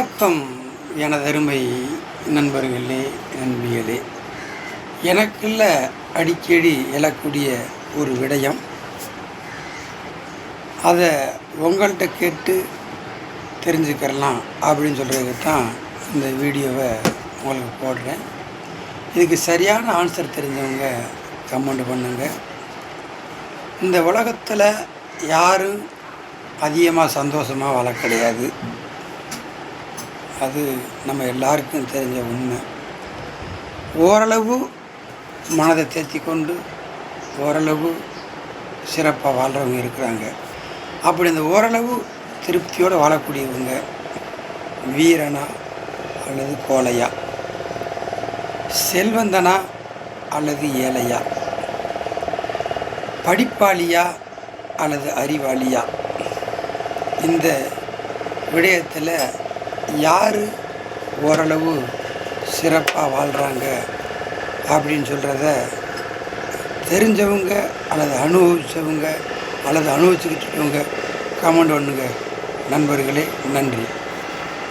வணக்கம் எனதருமை நண்பர்களே நண்பிகளே. எனக்குள்ள அடிக்கடி எழக்கூடிய ஒரு விடயம் அதை உங்கள்கிட்ட கேட்டு தெரிஞ்சுக்கிறலாம் அப்படின்னு சொல்கிறதுக்கு தான் இந்த வீடியோவை உங்களுக்கு போடுறேன். இதுக்கு சரியான ஆன்சர் தெரிஞ்சவங்க கமெண்ட் பண்ணுங்கள் இந்த உலகத்தில் யாரும் அதிகமாக சந்தோஷமாக வாழ கிடையாது. அது நம்ம எல்லாருக்கும் தெரிஞ்ச உண்மை. ஓரளவு மனதை தேர்த்தி கொண்டு ஓரளவு சிறப்பாக வாழ்கிறவங்க இருக்கிறாங்க. அப்படி இந்த ஓரளவு திருப்தியோடு வாழக்கூடியவங்க வீரனா அல்லது கோலையா? செல்வந்தனா அல்லது ஏழையா? படிப்பாளியா அல்லது அறிவாளியா? இந்த விடயத்தில் யார் ஓரளவு சிறப்பாக வாழ்கிறாங்க அப்படின்னு சொல்கிறத தெரிஞ்சவங்க அல்லது அனுபவித்தவங்க அல்லது அனுபவிச்சுக்கிட்டு இருக்கவங்க கமெண்ட் பண்ணுங்க. நண்பர்களே நன்றி.